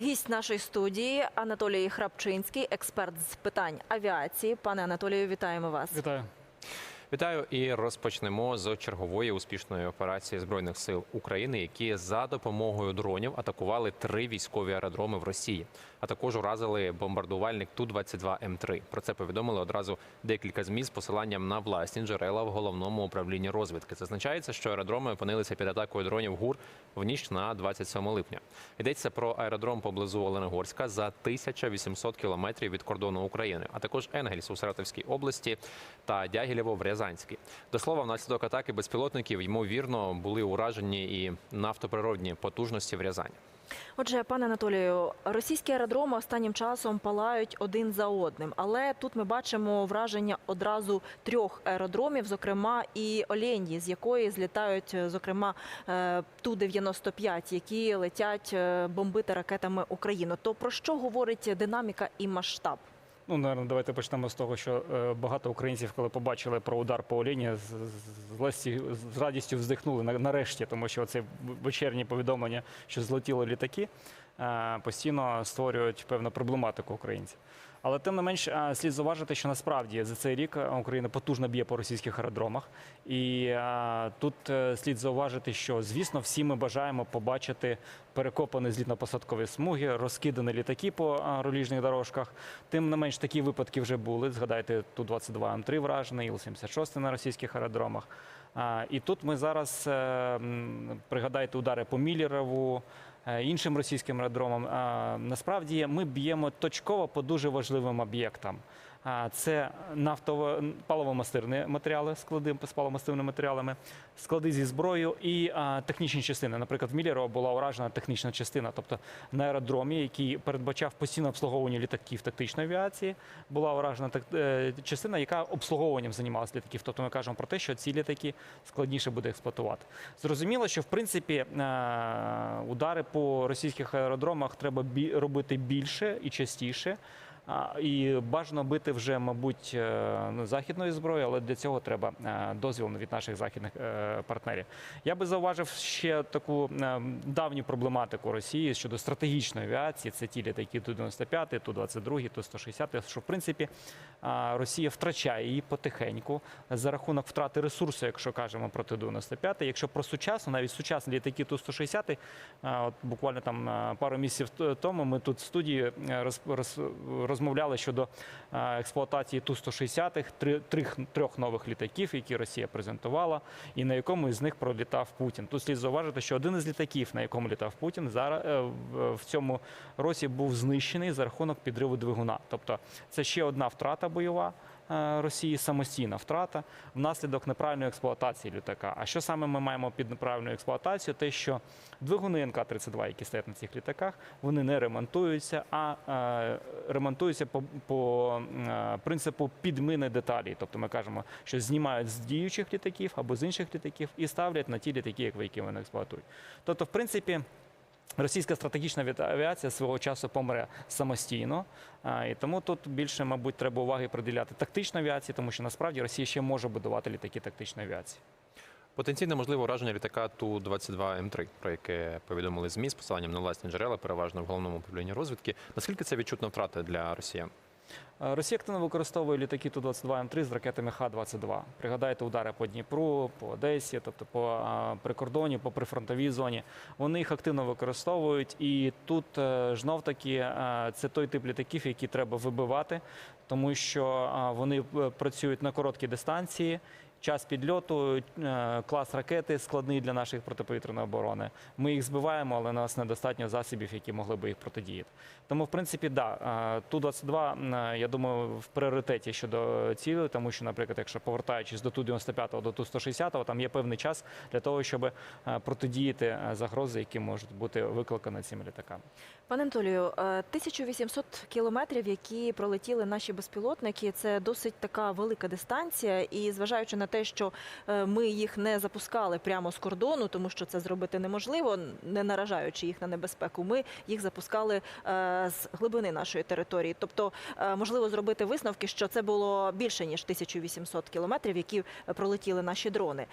Гість нашої студії Анатолій Храпчинський, експерт з питань авіації. Пане Анатолію, вітаємо вас. Вітаю. Вітаю і розпочнемо з чергової успішної операції збройних сил України, які за допомогою дронів атакували три військові аеродроми в Росії, а також уразили бомбардувальник ту 22 м 3 Про це повідомили одразу декілька змі з посиланням на власні джерела в головному управлінні розвідки. Зазначається, що аеродроми опинилися під атакою дронів ГУР в ніч на 27 липня. Йдеться про аеродром поблизу Оленогорська за 1800 кілометрів від кордону України, а також Енгельс у Саратовській області та Дягілєво в Рязанській. До слова, внаслідок атаки безпілотників ймовірно були уражені і нафтоприродні потужності в Рязані. Отже, пане Анатолію, російські аеродроми останнім часом палають один за одним, але тут ми бачимо враження одразу трьох аеродромів, зокрема і Оленді, з якої злітають, е, зокрема, ту 95 які летять е, бомбити ракетами Україну. То про що говорить динаміка і масштаб? Ну, наверное, давайте почнемо з того, що е, багато українців, коли побачили про удар по Оліні, з, радістю вздихнули на- нарешті, тому що це вечірні повідомлення, що злетіли літаки, е, постійно створюють певну проблематику українців. Але тим не менш е, слід зауважити, що насправді за цей рік е, Україна потужно б'є по російських аеродромах. І е, тут слід зауважити, що звісно всі ми бажаємо побачити перекопані злітно-посадкові смуги, розкидані літаки по руліжних дорожках. Тим не менш такі випадки вже були. Згадайте ту 22 М3 вражений, Іл-76 на російських аеродромах. І тут ми зараз пригадайте удари по Міллерову, е, іншим російським аеродромам. Насправді ми б'ємо точково по дуже важливим об'єктам. Це нафтово паливомастирні матеріали, склади з паливомастирними матеріалами, склади зі зброєю і технічні частини. Наприклад, в Міллерово була уражена технічна частина, тобто на аеродромі, який передбачав постійне обслуговування літаків тактичної авіації, була уражена е, частина, яка обслуговуванням займалася літаків. Тобто ми кажемо про те, що ці літаки складніше буде експлуатувати. Зрозуміло, що в принципі е, удари по російських аеродромах треба робити більше і частіше. І бажано бити вже, мабуть, е, ну, західною зброєю, але для цього треба е, дозвіл від наших західних е, партнерів. Я би зауважив ще таку давню проблематику Росії щодо стратегічної авіації. Це ті літаки Ту-95, Ту-22, Ту-160, що в принципі Росія втрачає її потихеньку за рахунок втрати ресурсу, якщо кажемо про Ту-95. Якщо про сучасну, навіть сучасні літаки Ту-160, а, от буквально там пару місяців тому ми тут в студії роз, розмовляли щодо експлуатації Ту-160, три, трьох, трьох нових літаків, які Росія презентувала, і на якому із них пролітав Путін. Тут слід зауважити, що один із літаків, на якому літав Путін, зараз е, в цьому році був знищений за рахунок підриву двигуна. Тобто це ще одна втрата бойова. Е, Росії самостійна втрата внаслідок неправильної експлуатації літака. А що саме ми маємо під неправильною експлуатацією? Те, що двигуни НК-32, які стоять на цих літаках, вони не ремонтуються, а е, ремонтуються по, по е, принципу підміни деталей. Тобто ми кажемо, що знімають з діючих літаків або з інших літаків і ставлять на ті літаки, як- які вони експлуатують. Тобто, в принципі. Російська стратегічна авіація свого часу помре самостійно, і тому тут більше, мабуть, треба уваги приділяти тактичній авіації, тому що насправді Росія ще може будувати літаки тактичної авіації. Потенційне можливе ураження літака ту 22 м 3 про яке повідомили змі з посиланням на власні джерела, переважно в головному управлінні розвідки. Наскільки це відчутна втрата для росіян? Е, Росія активно використовує літаки Ту-22М3 з ракетами Х-22. Пригадайте удари по Дніпру, по Одесі, тобто по прикордоні, по прифронтовій зоні. Вони їх активно використовують, і тут е, знов таки е, це той тип літаків, які треба вибивати, тому що вони е, працюють на короткій дистанції. Час підльоту, е, клас ракети складний для нашої протиповітряної оборони. Ми їх збиваємо, але у нас недостатньо засобів, які могли би їх протидіяти. Тому, в принципі, да, е, Ту-22, е, я думаю, в пріоритеті щодо цілей, тому що, наприклад, якщо повертаючись до Ту-95 до Ту-160, там є певний час для того, щоб протидіяти загрози, які можуть бути викликані цими літаками. Пане Анатолію, е, 1800 кілометрів, які пролетіли наші безпілотники, це досить така велика дистанція. І зважаючи на те, що е, ми їх не запускали прямо з кордону, тому що це зробити неможливо, не наражаючи їх на небезпеку, ми їх запускали е, з глибини нашої території. Тобто, е, можливо зробити висновки, що це було більше ніж 1800 кілометрів, які пролетіли наші дрони.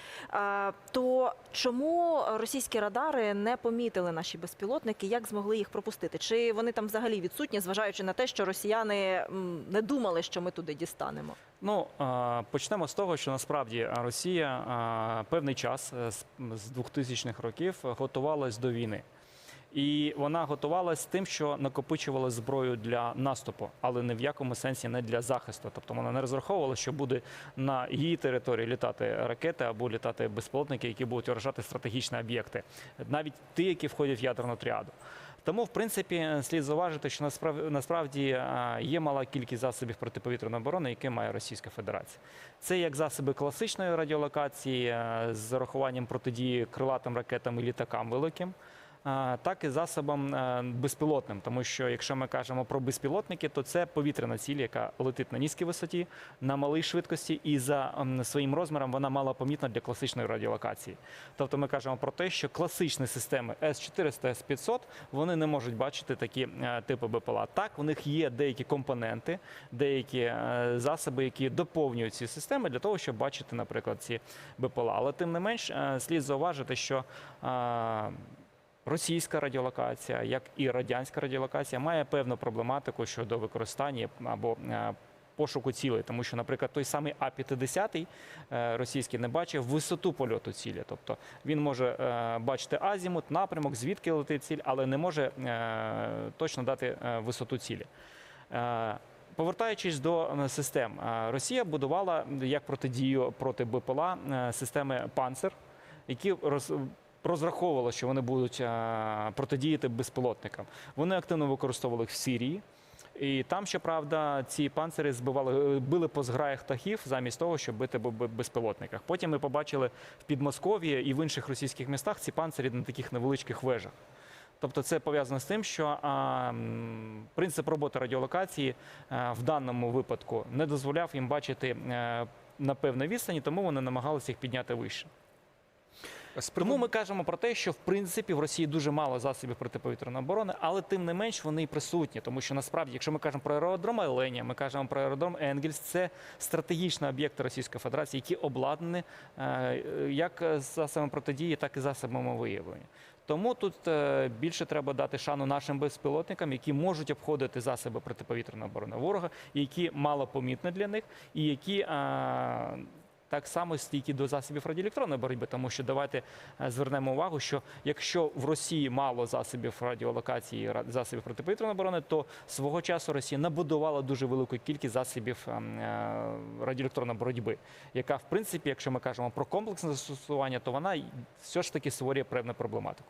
То чому російські радари не помітили наші безпілотники? Як змогли їх пропустити? Чи вони там взагалі відсутні, зважаючи на те, що росіяни не думали, що ми туди дістанемо? Ну почнемо з того, що насправді Росія певний час е, з 2000-х років готувалась до війни. І вона готувалась тим, що накопичувала зброю для наступу, але не в якому сенсі не для захисту. Тобто вона не розраховувала, що буде на її території літати ракети або літати безпілотники, які будуть вражати стратегічні об'єкти, навіть ті, які входять в ядерну тріаду. Тому, в принципі, слід зауважити, що насправді, насправді е, є мала кількість засобів протиповітряної оборони, які має Російська Федерація. Це як засоби класичної радіолокації е, з зарахуванням протидії крилатим ракетам і літакам великим. Так і засобам е, безпілотним, тому що якщо ми кажемо про безпілотники, то це повітряна ціль, яка летить на низькій висоті, на малій швидкості, і за своїм розміром вона мало помітна для класичної радіолокації. Тобто ми кажемо про те, що класичні системи С-400, С-500 вони не можуть бачити такі е, типи БПЛА. Так, у них є деякі компоненти, деякі е, засоби, які доповнюють ці системи для того, щоб бачити, наприклад, ці БПЛА. Але тим не менш слід зауважити, що Російська радіолокація, як і радянська радіолокація, має певну проблематику щодо використання або е, пошуку цілей, тому що, наприклад, той самий А-50 е, російський не бачив висоту польоту цілі. Тобто він може е, бачити азімут, напрямок, звідки летить ціль, але не може точно дати висоту цілі. Повертаючись до систем, Росія будувала як протидію проти БПЛА системи «Панцер», які роз, що вони будуть е, протидіяти безпілотникам. Вони активно використовували їх в Сирії. І там, щоправда, ці панцири збивали, е, били по зграях птахів замість того, щоб бити безпілотниках. Потім ми побачили в Підмосков'ї і в інших російських містах ці панцирі на таких невеличких вежах. Тобто це пов'язано з тим, що а, принцип роботи радіолокації а, в даному випадку не дозволяв їм бачити е, на певній відстані, тому вони намагалися їх підняти вище. Тому ми кажемо про те, що в принципі в Росії дуже мало засобів протиповітряної оборони, але тим не менш вони і присутні, тому що насправді, якщо ми кажемо про аеродром Еленія, ми кажемо про аеродром Енгельс, це стратегічні об'єкти Російської Федерації, які обладнані е, як засобами протидії, так і засобами виявлення. Тому тут е, більше треба дати шану нашим безпілотникам, які можуть обходити засоби протиповітряної оборони ворога, які мало помітні для них, і які е, так само стійкі до засобів радіоелектронної боротьби, тому що давайте е, звернемо увагу, що якщо в Росії мало засобів радіолокації, ра- засобів протиповітряної оборони, то свого часу Росія набудувала дуже велику кількість засобів ем, е, радіоелектронної боротьби, яка, в принципі, якщо ми кажемо про комплексне застосування, то вона все ж таки створює певну проблематику.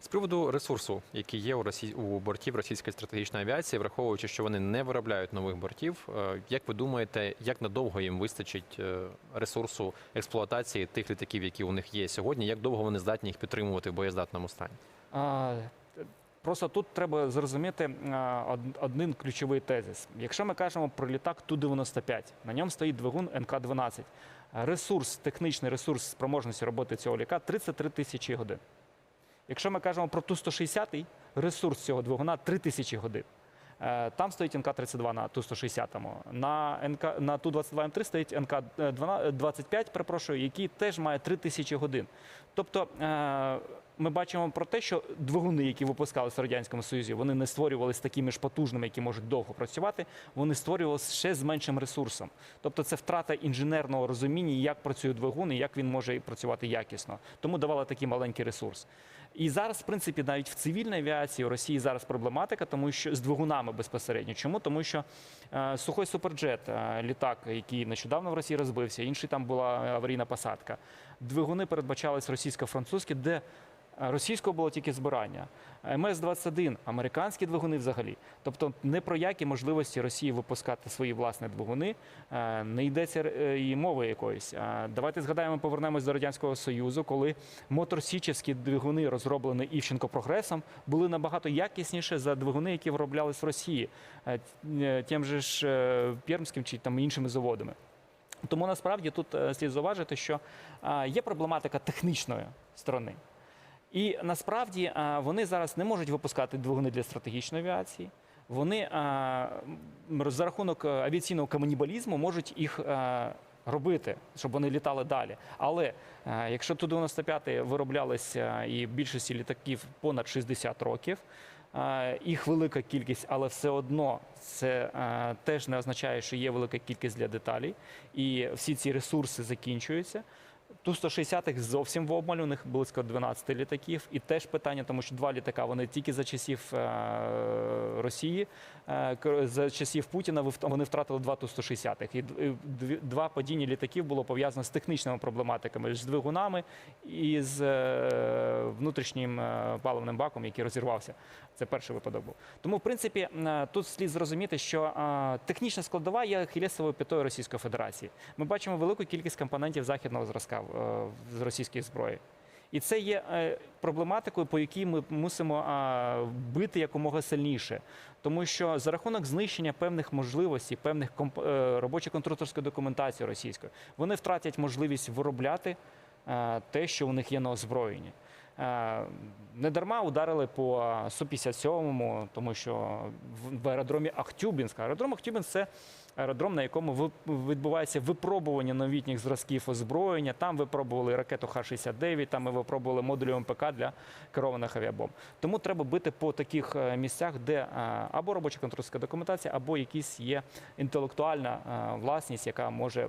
З приводу ресурсу, який є у Росі... у бортів російської стратегічної авіації, враховуючи, що вони не виробляють нових бортів, е, як ви думаєте, як надовго їм вистачить е, ресурсу експлуатації тих літаків, які у них є сьогодні? Як довго вони здатні їх підтримувати в боєздатному стані? А, Просто тут треба зрозуміти один ключовий тезис. Якщо ми кажемо про літак Ту-95, на ньому стоїть двигун НК-12. Ресурс, технічний ресурс спроможності роботи цього літака 33 тисячі годин. Якщо ми кажемо про Ту-160, ресурс цього двигуна 3 тисячі годин. Е, Там стоїть НК-32 на Ту-160. На, НК, на Ту-22М3 стоїть НК-25, перепрошую, який теж має 3000 годин. Тобто е, ми бачимо про те, що двигуни, які випускалися в Радянському Союзі, вони не створювалися такими ж потужними, які можуть довго працювати, вони створювалися ще з меншим ресурсом. Тобто це втрата інженерного розуміння, як працює двигун і як він може працювати якісно. Тому давали такий маленький ресурс. І зараз, в принципі, навіть в цивільній авіації у Росії зараз проблематика, тому що з двигунами безпосередньо. Чому? Тому що е, сухой суперджет, е, літак, який нещодавно в Росії розбився, інший там була аварійна посадка. Двигуни передбачались російсько-французькі, де російського було тільки збирання. МС-21 американські двигуни взагалі. Тобто не про які можливості Росії випускати свої власні двигуни е, не йдеться е, і мови якоїсь. Е, Давайте згадаємо, повернемось до радянського союзу, коли моторсічівські двигуни, розроблені Івченко прогресом, були набагато якісніші за двигуни, які вироблялись в Росії, е, е, тим же ж е, Пермським чи там іншими заводами. Тому насправді тут е, слід зауважити, що е, є проблематика технічної сторони. І насправді е, вони зараз не можуть випускати двигуни для стратегічної авіації. Вони е, за рахунок е, авіаційного канібалізму можуть їх робити, щоб вони літали далі. Але якщо Ту-95 вироблялися і більшості літаків понад 60 років, їх велика кількість, але все одно це теж не означає, що є велика кількість для деталей, і всі ці ресурси закінчуються. Ту-160 зовсім в обмаль, у них близько 12 літаків. І теж питання, тому що два літака вони тільки за часів е, Росії, за часів Путіна вони втратили два Ту-160. І д- і два падіння літаків було пов'язано з технічними проблематиками, з двигунами і з е, внутрішнім е, паливним баком, який розірвався. Це перший випадок був. Тому, в принципі, е, тут слід зрозуміти, що е, технічна складова є ахілесовою п'ятою Російської Федерації. Ми бачимо велику кількість компонентів західного зразка е, з російської зброї. І це є е, проблематикою, по якій ми мусимо бити якомога сильніше, тому що за рахунок знищення певних можливостей, певних комп... е, робочо-конструкторської документації російської, вони втратять можливість виробляти е, те, що у них є на озброєнні. Е, Не дарма ударили по Су-57, тому що в- аеродромі Ахтюбінська. Аеродром Ахтюбінськ – це аеродром, на якому відбувається випробування новітніх зразків озброєння. Там випробували ракету Х-69, там ми випробували модулі МПК для керованих авіабомб. Тому треба бити по таких е, місцях, де е, або робоча конструкторська документація, або якісь є інтелектуальна власність, яка може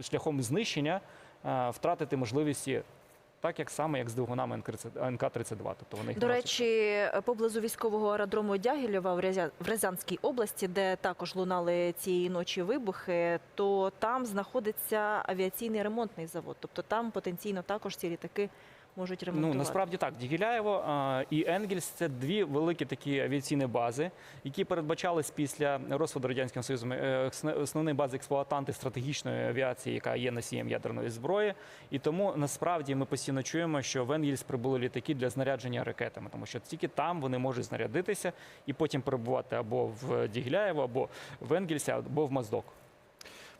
шляхом знищення втратити можливості. Так як саме як з двигунами НК-32. Тобто вони їх До речі, поблизу військового аеродрому Дягілєва в Рязанській області, де також лунали цієї ночі вибухи, то там знаходиться авіаційний ремонтний завод. Тобто там потенційно також ці літаки можуть ремонтувати. Ну насправді так. Дігіляєво і Енгельс це дві великі такі авіаційні бази, які передбачались після розпаду радянським союзом е, основні бази експлуатанти стратегічної авіації, яка є носієм ядерної зброї. І тому насправді ми постійно чуємо, що в Енгельс прибули літаки для знарядження ракетами, тому що тільки там вони можуть знарядитися і потім перебувати або в Дігіляєво, або в Енгельсі, або в Моздок.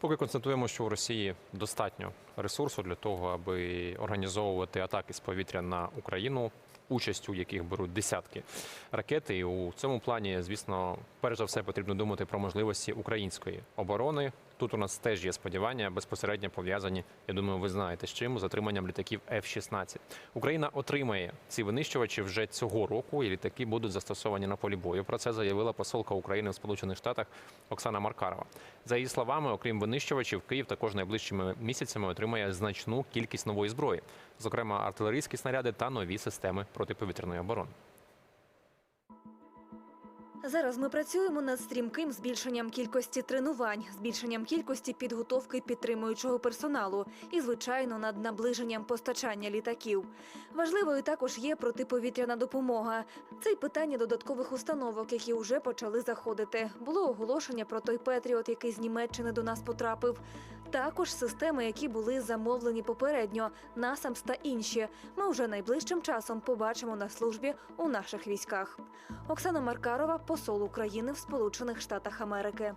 Поки констатуємо, що у Росії достатньо ресурсу для того, аби організовувати атаки з повітря на Україну, участь у яких беруть десятки ракет. І у цьому плані, звісно, перш за все потрібно думати про можливості української оборони. Тут у нас теж є сподівання, безпосередньо пов'язані. Я думаю, ви знаєте з чим з отриманням літаків F-16. Україна отримає ці винищувачі вже цього року, і літаки будуть застосовані на полі бою. Про це заявила посолка України в Сполучених Штатах Оксана Маркарова. За її словами, окрім винищувачів, Київ також найближчими місяцями отримає значну кількість нової зброї, зокрема артилерійські снаряди та нові системи протиповітряної оборони. Зараз ми працюємо над стрімким збільшенням кількості тренувань, збільшенням кількості підготовки підтримуючого персоналу і, звичайно, над наближенням постачання літаків. Важливою також є протиповітряна допомога. Це й питання додаткових установок, які вже почали заходити. Було оголошення про той Петріот, який з Німеччини до нас потрапив. Також системи, які були замовлені попередньо, насамс та інші. Ми вже найближчим часом побачимо на службі у наших військах. Оксана Маркарова, посол України в Сполучених Штатах Америки.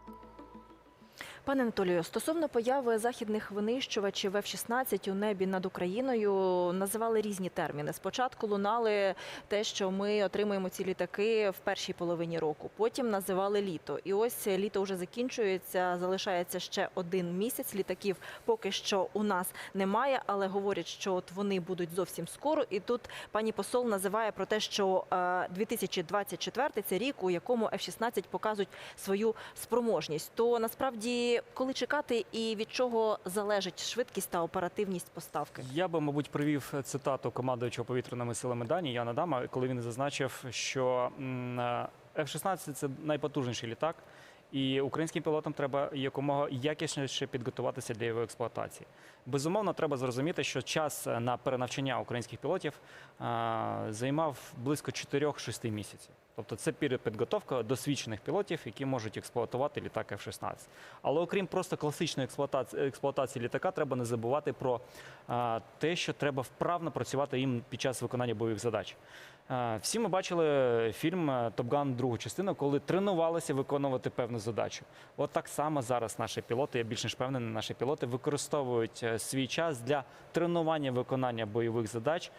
Пане Анатолію, стосовно появи західних винищувачів F-16 у небі над Україною називали різні терміни. Спочатку лунали те, що ми отримуємо ці літаки в першій половині року. Потім називали літо. І ось літо вже закінчується. Залишається ще один місяць. Літаків поки що у нас немає, але говорять, що от вони будуть зовсім скоро. І тут пані посол називає про те, що е, 2024 – це рік, у якому F-16 показують свою спроможність. То насправді коли чекати і від чого залежить швидкість та оперативність поставки? Я би, мабуть, привів цитату командуючого повітряними силами Данії Яна Дама, коли він зазначив, що е, F-16 – це найпотужніший літак, і українським пілотам треба якомога якісніше підготуватися для його експлуатації. Безумовно, треба зрозуміти, що час на перенавчання українських пілотів займав близько 4-6 місяців. Тобто це підготовка досвідчених пілотів, які можуть експлуатувати літак F-16. Але окрім просто класичної експлуатації, експлуатації літака, треба не забувати про а, те, що треба вправно працювати їм під час виконання бойових задач. А, всі ми бачили фільм е, «Топган» другу частину, коли тренувалися виконувати певну задачу. От так само зараз наші пілоти, я більш ніж впевнений, наші пілоти використовують е, свій час для тренування виконання бойових задач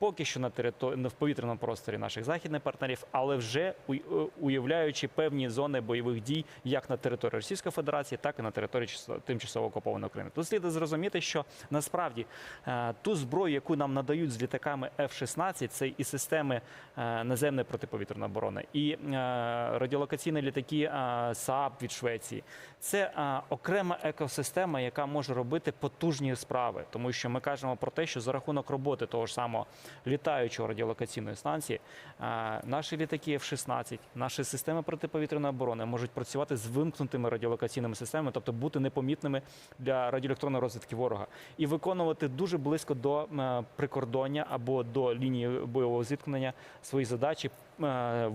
поки що на території в повітряному просторі наших західних партнерів, але вже е, уявляючи певні зони бойових дій як на території Російської Федерації, так і на території часо- тимчасово окупованої України. Тут слід зрозуміти, що насправді е, ту зброю, яку нам надають з літаками F-16, це і системи е, наземної протиповітряної оборони, і радіолокаційні літаки Saab від Швеції. Це окрема екосистема, яка може робити потужні справи, тому що ми кажемо про те, що за рахунок роботи того ж самого літаючого радіолокаційної станції, е, наші літаки F-16, наші системи протиповітряної оборони можуть працювати з вимкнутими радіолокаційними системами, тобто бути непомітними для радіоелектронної розвідки ворога, і виконувати дуже близько до е, прикордоння або до лінії бойового зіткнення свої задачі, е,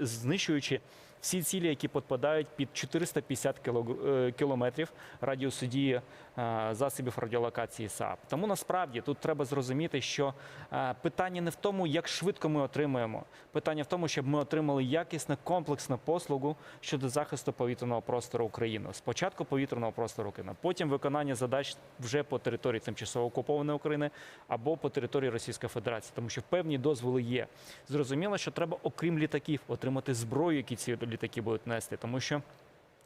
знищуючи всі цілі, які підпадають під 450 кілог- е, кілометрів радіусу дії засобів радіолокації САП. Тому насправді тут треба зрозуміти, що питання не в тому, як швидко ми отримуємо. Питання в тому, щоб ми отримали якісну комплексну послугу щодо захисту повітряного простору України. Спочатку повітряного простору України, потім виконання задач вже по території тимчасово окупованої України або по території Російської Федерації, тому що певні дозволи є. Зрозуміло, що треба, окрім літаків, отримати зброю, які ці літаки будуть нести, тому що.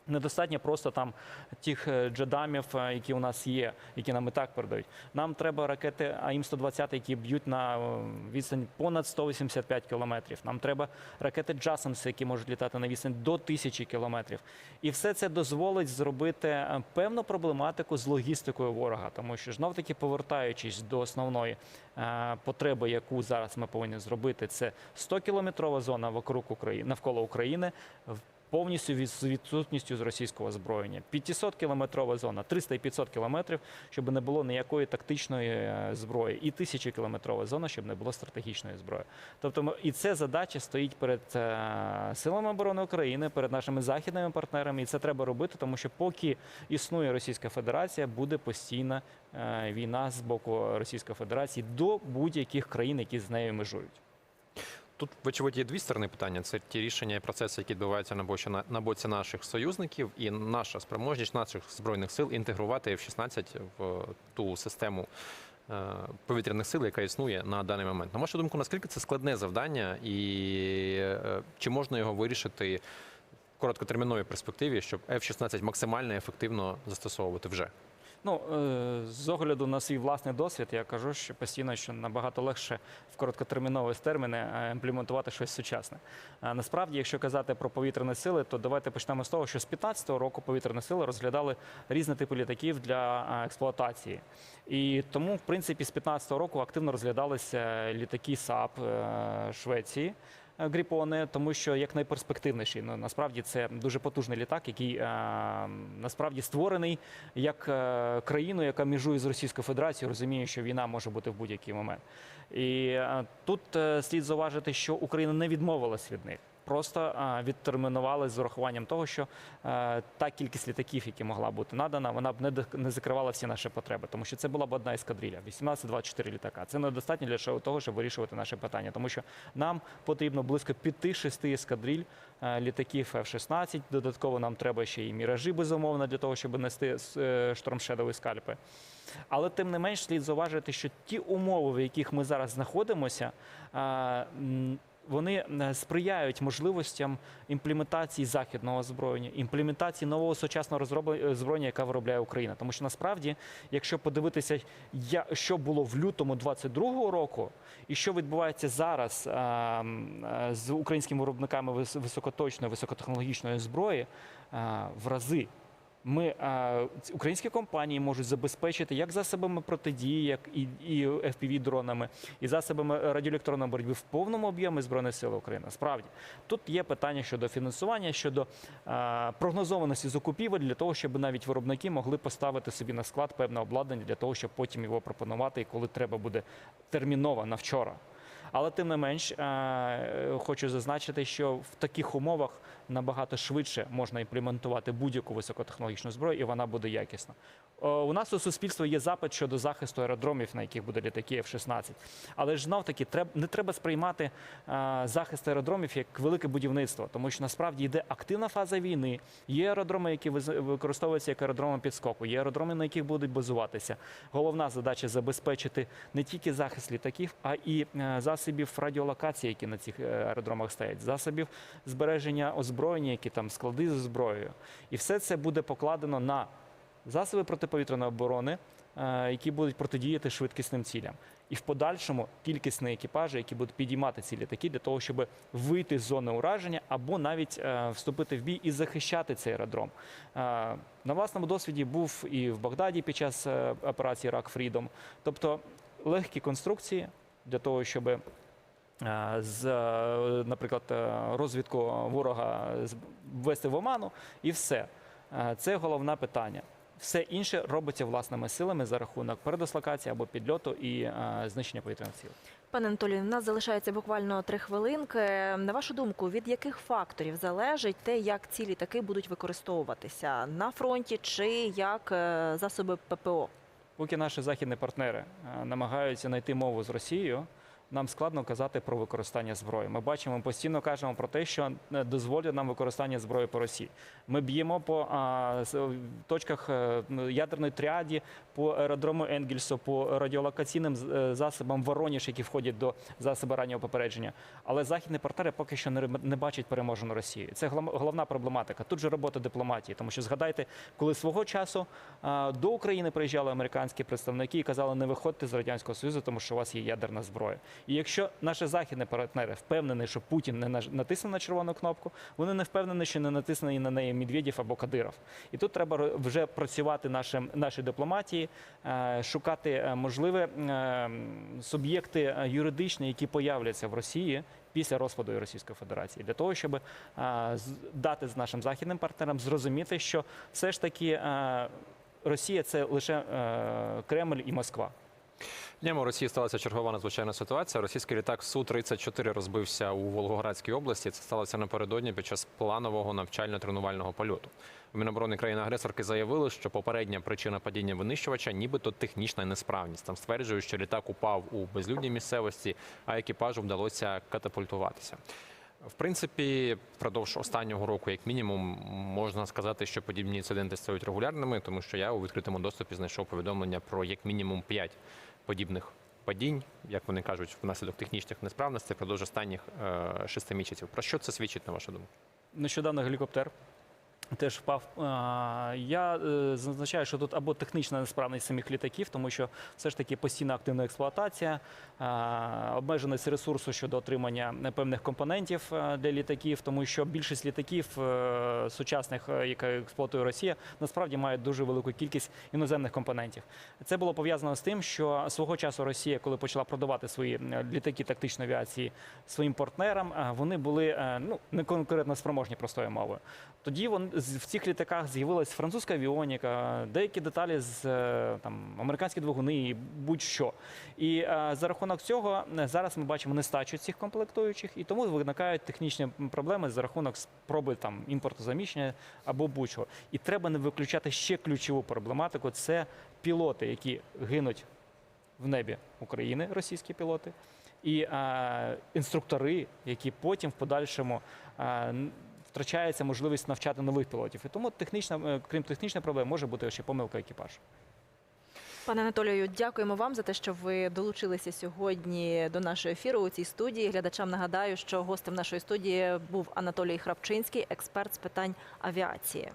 Недостатньо просто там тих е, джедамів, е, які у нас є, які нам і так передають. Нам треба ракети АІМ-120, які б'ють на е, відстань понад 185 кілометрів. Нам треба ракети Джасамс, які можуть літати на відстань до 1000 кілометрів. І все це дозволить зробити певну проблематику з логістикою ворога, тому що знов таки повертаючись до основної потреби, яку зараз ми повинні зробити, це 100 кілометрова зона вокруг України навколо України. Повністю з відсутністю з російського озброєння. 500 кілометрова зона, 300 і 500 кілометрів, щоб не було ніякої тактичної е, зброї, і 1000 кілометрова зона, щоб не було стратегічної зброї. Тобто, і це задача стоїть перед е, силами оборони України, перед нашими західними партнерами, і це треба робити, тому що поки існує Російська Федерація, буде постійна е, війна з боку Російської Федерації до будь-яких країн, які з нею межують. Тут, вочевидь, є дві сторони питання. Це ті рішення і процеси, які відбуваються на боці, на, боці наших союзників, і наша спроможність наших збройних сил інтегрувати F-16 в ту систему е, повітряних сил, яка існує на даний момент. На вашу думку, наскільки це складне завдання, і е, чи можна його вирішити в короткотерміновій перспективі, щоб F-16 максимально ефективно застосовувати вже? Ну, е, з огляду на свій власний досвід, я кажу, що постійно що набагато легше в короткотермінові терміни е, імплементувати щось сучасне. А Насправді, якщо казати про повітряні сили, то давайте почнемо з того, що з 15-го року повітряні сили розглядали різні типи літаків для е, експлуатації. І тому, в принципі, з 15-го року активно розглядалися літаки САП Швеції. Е, Гріпони, тому що як найперспективніший. Ну насправді це дуже потужний літак, який е, насправді створений як е, країну, яка міжує з Російською Федерацією, розуміє, що війна може бути в будь-який момент. І е, тут е, слід зауважити, що Україна не відмовилась від них. Просто е, відтермінували з урахуванням того, що е, та кількість літаків, які могла бути надана, вона б не, закривала всі наші потреби, тому що це була б одна ескадрилья, 18-24 літака. Це недостатньо для того, щоб вирішувати наші питання, тому що нам потрібно близько 5-6 ескадриль е, літаків F-16. Додатково нам треба ще і міражі, безумовно, для того, щоб нести штормшедові скальпи. Але тим не менш слід зауважити, що ті умови, в яких ми зараз знаходимося, вони е, сприяють можливостям імплементації західного озброєння, імплементації нового сучасного озброєння, яке виробляє Україна. Тому що насправді, якщо подивитися, я- що було в лютому 22-го року, і що відбувається зараз а, з українськими виробниками вис- високоточної, високотехнологічної зброї, в рази ми а, українські компанії можуть забезпечити як засобами протидії, як і, і fpv дронами, і засобами радіоелектронної боротьби в повному об'ємі збройних сил України. Справді тут є питання щодо фінансування, щодо а, прогнозованості закупівель для того, щоб навіть виробники могли поставити собі на склад певне обладнання для того, щоб потім його пропонувати, і коли треба буде терміново на вчора. Але тим не менш, е, хочу зазначити, що в таких умовах набагато швидше можна імплементувати будь-яку високотехнологічну зброю, і вона буде якісна. Е, У нас у суспільства є запит щодо захисту аеродромів, на яких буде літаки F-16. Але ж знов таки не треба сприймати е, захист аеродромів як велике будівництво, тому що насправді йде активна фаза війни. Є аеродроми, які використовуються як аеродроми підскоку, є аеродроми, на яких будуть базуватися. Головна задача забезпечити не тільки захист літаків, а і е, засобів радіолокації, які на цих е, аеродромах стоять, засобів збереження озброєння, які там склади зі зброєю. І все це буде покладено на засоби протиповітряної оборони, е, які будуть протидіяти швидкісним цілям. І в подальшому кількісні екіпажі, які будуть підіймати ці літаки для того, щоб вийти з зони ураження або навіть е, вступити в бій і захищати цей аеродром. На власному досвіді був і в Багдаді під час операції Рак Фрідом. Тобто легкі конструкції для того, щоб е, з, е, наприклад, е, розвідку ворога ввести в оману, і все. Це головне питання. Все інше робиться власними силами за рахунок передислокації або підльоту і знищення повітряних сил. Пане Анатолію, у нас залишається буквально три хвилинки. На вашу думку, від яких факторів залежить те, як ці літаки будуть використовуватися на фронті чи як засоби ППО? Поки наші західні партнери е, намагаються знайти мову з Росією, нам складно казати про використання зброї. Ми бачимо, ми постійно кажемо про те, що не дозволять нам використання зброї по Росії. Ми б'ємо по а, точках е, ядерної тріаді, по аеродрому Енгельсу, по радіолокаційним е, засобам Вороніж, які входять до засобу раннього попередження. Але західні партнери поки що не, бачать переможену Росію. Це головна проблематика. Тут же робота дипломатії, тому що згадайте, коли свого часу до України приїжджали американські представники і казали, не виходьте з радянського союзу, тому що у вас є ядерна зброя. І якщо наші західні партнери впевнені, що Путін не натисне на червону кнопку, вони не впевнені, що не натисне і на неї Медведєв або Кадиров. І тут треба вже працювати нашим нашій дипломатії, е, шукати е, можливі е, суб'єкти юридичні, які появляться в Росії. Після розпаду Російської Федерації для того, щоб з- дати з нашим західним партнерам зрозуміти, що все ж таки е, Росія це лише е, Кремль і Москва. Днями у Росії сталася чергова надзвичайна ситуація. Російський літак Су-34 розбився у Волгоградській області. Це сталося напередодні під час планового навчально-тренувального польоту. У Міноборони країни-агресорки заявили, що попередня причина падіння винищувача нібито технічна несправність. Там стверджують, що літак упав у безлюдній місцевості, а екіпажу вдалося катапультуватися. В принципі, впродовж останнього року, як мінімум, можна сказати, що подібні інциденти стають регулярними, тому що я у відкритому доступі знайшов повідомлення про як мінімум 5 подібних падінь, як вони кажуть, внаслідок технічних несправностей впродовж останніх е, шести місяців. Про що це свідчить на вашу думку? Нещодавно гелікоптер теж впав. Я е, зазначаю, що тут або технічна несправність самих літаків, тому що все ж таки постійна активна експлуатація, обмеженість ресурсу щодо отримання певних компонентів е, для літаків, тому що більшість літаків е, сучасних, які експлуатує Росія, насправді мають дуже велику кількість іноземних компонентів. Це було пов'язано з тим, що свого часу Росія, коли почала продавати свої літаки тактичної авіації своїм партнерам, вони були ну не конкурентно спроможні простою мовою. Тоді вон, в цих літаках з'явилась французька авіоніка, деякі деталі з е, там американські двигуни, і будь-що. І е, за рахунок цього е, зараз ми бачимо нестачу цих комплектуючих, і тому виникають технічні проблеми за рахунок спроби там імпортозаміщення або будь-чого. І треба не виключати ще ключову проблематику: це пілоти, які гинуть в небі України, російські пілоти, і е, інструктори, які потім в подальшому н- втрачається можливість навчати нових пілотів. І тому технічна, е, крім технічної проблеми, може бути ще помилка екіпажу. Пане Анатолію, дякуємо вам за те, що ви долучилися сьогодні до нашого ефіру у цій студії. Глядачам нагадаю, що гостем нашої студії був Анатолій Храпчинський, експерт з питань авіації.